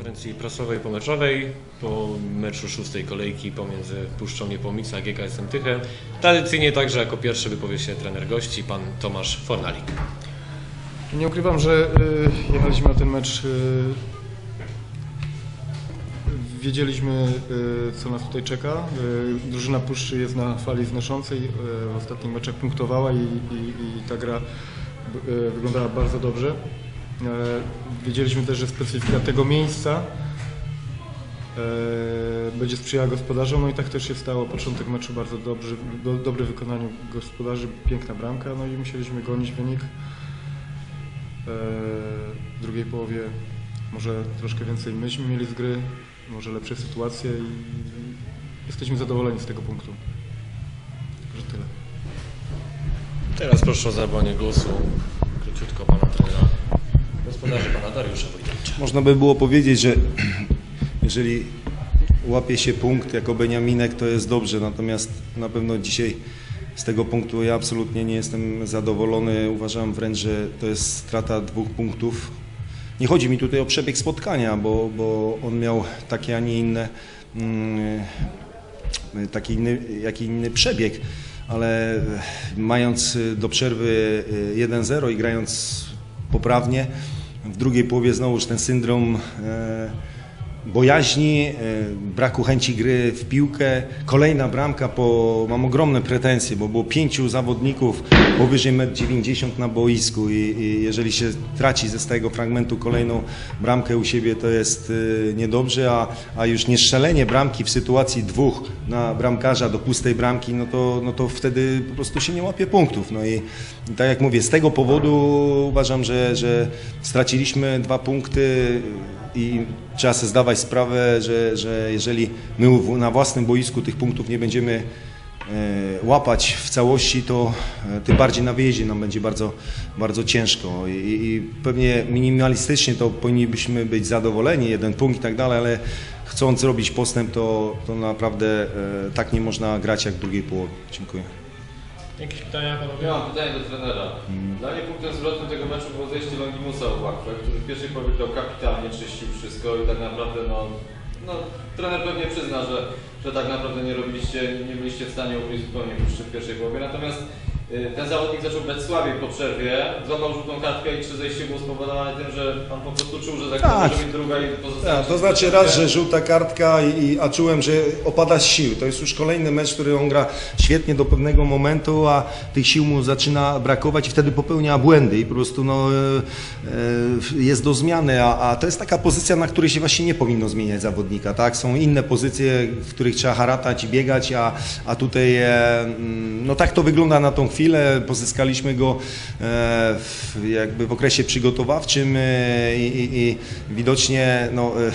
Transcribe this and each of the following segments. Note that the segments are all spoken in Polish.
konferencji prasowej pomeczowej po meczu szóstej kolejki pomiędzy Puszczą Niepomica a GKS-em. Tradycyjnie także jako pierwszy wypowie się trener gości, pan Tomasz Fornalik. Nie ukrywam, że y, jechaliśmy na ten mecz. Y, wiedzieliśmy, y, co nas tutaj czeka. Drużyna Puszczy jest na fali znoszącej. W ostatnich meczach punktowała i, i, i ta gra wyglądała bardzo dobrze. Y, wiedzieliśmy też, że specyfika tego miejsca y, będzie sprzyjała gospodarzom. No i tak też się stało. Początek meczu bardzo dobry, do, dobre wykonanie gospodarzy, piękna bramka. No i musieliśmy gonić wynik. W drugiej połowie może troszkę więcej myśmy mieli z gry, może lepsze sytuacje i jesteśmy zadowoleni z tego punktu. Także tyle. Teraz proszę o zabranie głosu króciutko pana trenera, pana Dariusza Wojtowicza. Można by było powiedzieć, że jeżeli łapie się punkt jako Beniaminek, to jest dobrze, natomiast na pewno dzisiaj z tego punktu ja absolutnie nie jestem zadowolony. Uważam wręcz, że to jest strata dwóch punktów. Nie chodzi mi tutaj o przebieg spotkania, bo, bo on miał takie, a nie inne, mm, taki inny, jaki inny przebieg, ale mając do przerwy 1-0 i grając poprawnie, w drugiej połowie znowuż ten syndrom e, bojaźni, e, braku chęci gry w piłkę. Kolejna bramka, po, mam ogromne pretensje, bo było pięciu zawodników powyżej 1,90 m na boisku i, i jeżeli się traci ze stałego fragmentu kolejną bramkę u siebie, to jest e, niedobrze, a, a już nie strzelenie bramki w sytuacji dwóch na bramkarza do pustej bramki, no to, no to wtedy po prostu się nie łapie punktów. No i, tak jak mówię, z tego powodu uważam, że, że straciliśmy dwa punkty i trzeba sobie zdawać sprawę, że, że jeżeli my na własnym boisku tych punktów nie będziemy e, łapać w całości, to e, tym bardziej na wyjeździe nam będzie bardzo, bardzo ciężko I, i pewnie minimalistycznie to powinniśmy być zadowoleni, jeden punkt i tak dalej, ale chcąc robić postęp, to, to naprawdę e, tak nie można grać jak w drugiej połowie. Dziękuję. Jakieś pytania panowie? Ja mam pytanie do trenera. Dla mnie punktem zwrotnym tego meczu było zejście Longimusa w Łachwę, który w pierwszej połowie grał kapitalnie, czyścił wszystko i tak naprawdę no, no trener pewnie przyzna, że, że tak naprawdę nie robiliście, nie byliście w stanie ugryźć zupełnie puszczy w pierwszej połowie. Natomiast ten zawodnik zaczął grać słabiej po przerwie, złapał żółtą kartkę i czy zejście było spowodowane tym, że pan po prostu czuł, że tak, Tak. może być druga i pozostała. Tak, to znaczy raz, że żółta kartka, i, a czułem, że opada z sił. To jest już kolejny mecz, który on gra świetnie do pewnego momentu, a tych sił mu zaczyna brakować i wtedy popełnia błędy i po prostu no, e, e, jest do zmiany, a, a to jest taka pozycja, na której się właśnie nie powinno zmieniać zawodnika. Tak? Są inne pozycje, w których trzeba haratać i biegać, a, a tutaj e, mm, no tak to wygląda na tą chwilę. Pozyskaliśmy go e, w, jakby w okresie przygotowawczym e, i, i, i widocznie no, e,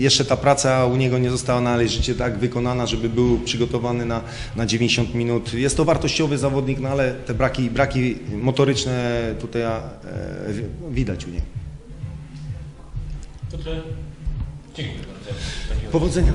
jeszcze ta praca u niego nie została należycie tak wykonana, żeby był przygotowany na, na 90 minut. Jest to wartościowy zawodnik, no ale te braki, braki motoryczne tutaj wi- widać u niego. Tyle. Dziękuję bardzo. Powodzenia.